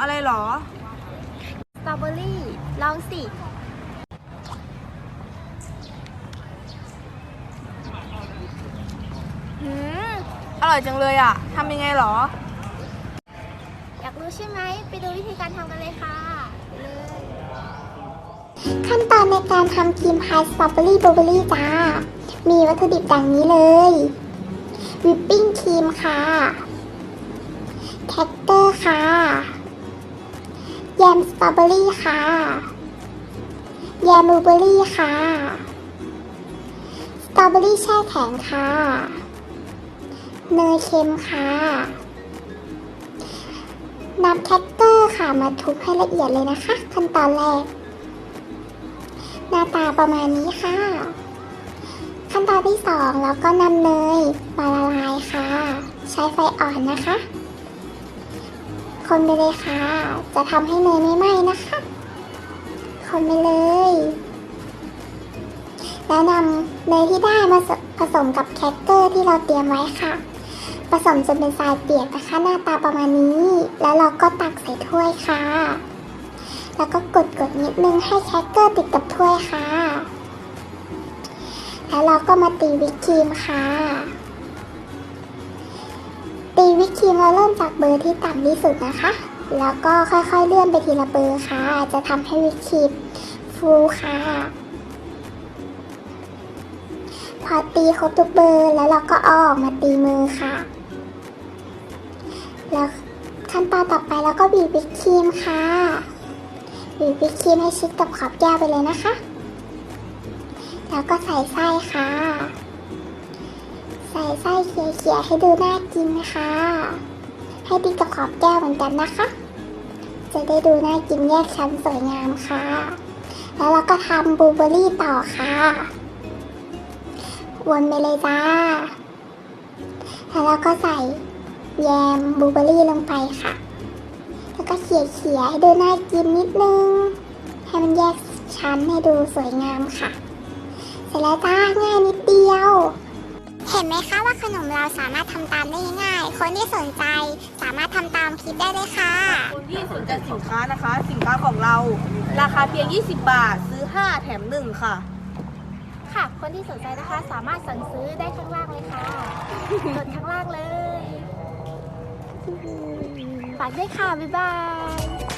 อะไรหรอ สตรอเบอรี่ ลองสิ หืม อร่อยจังเลยอะ ทำยังไงหรอ อยากรู้ใช่ไหม ไปดูวิธีการทำกันเลยค่ะไปเลยขั้นตอนในการทำครีมพายสตรอเบอรี่บลูเบอรี่จ้า มีวัตถุดิบดังนี้เลย วิปปิ้งครีมค่ะแคคเตอร์ค่ะแย มสตรอเบอรี่ค่ะ แยมบลูเบอรี่ค่ะ สตรอเบอรี่แช่แข็งค่ะ เนยเค็มค่ะนำแคคเตอร์ค่ะมาทุบให้ละเอียดเลยนะคะ ขั้นตอนแรก หน้าตาประมาณนี้ค่ะ ขั้นตอนที่สองเราก็นำเนยมาละลายค่ะ ใช้ไฟอ่อนนะคะ คนไปเลยค่ะ จะทำให้เนยไม่ไหม้นะคะ คนไปเลย แล้วนำเนยที่ได้มาผสมกับแคคเกอร์ที่เราเตรียมไว้ค่ะ ผสมจนเป็นทรายเปียกนะคะ หน้าตาประมาณนี้ แล้วเราก็ตักใส่ถ้วยค่ะ แล้วก็กดกดๆนิดนึงให้แคคเกอร์ติดกับถ้วยค่ะ แล้วเราก็มาตีวิปครีมค่ะ วิปครีมเราเริ่มจากเบอร์ที่ต่ำที่สุดนะคะ แล้วก็ค่อยๆเลื่อนไปทีละเบอร์ค่ะ จะทำให้วิปครีมฟูค่ะ พอตีครบทุกเบอร์แล้วเราก็ออกมาตีมือค่ะ แล้วขั้นตอนต่อไปเราก็บีบวิปครีมค่ะบีบวิปครีมให้ชิดกับขอบแก้วไปเลยนะคะ แล้วก็ใส่ไส้ค่ะ ไส้เขี่ยๆให้ดูน่ากินนะคะ ให้ติดกับขอบแก้วเหมือนกันนะคะ จะได้ดูน่ากินแยกชั้นสวยงามค่ะ แล้วเราก็ทำบลูเบอร์รี่ต่อค่ะวนไปเลยจ้า แล้วเราก็ใส่แยมบลูเบอร์รี่ลงไปค่ะ แล้วก็เขี่ยเขี่ยให้ดูน่ากินนิดนึง ให้มันแยกชั้นให้ดูสวยงามค่ะ เสร็จแล้วจ้าง่ายนิดเดียว ห็นไหมคะว่าขนมเราสามารถทำตามได้ง่ายๆคนที่สนใจสามารถทำตามคลิปได้เลยค่ะคนที่สนใจสินค้านะคะ สินค้าของเรา ราคาเพียง 20 บาทซื้อ 5 แถม 1 ค่ะ ค่ะ คนที่สนใจนะคะสามารถสั่งซื้อได้ข้างล่างเลยค่ะกดข้างล่างเลยฝากด้วยค่ะบ๊ายบาย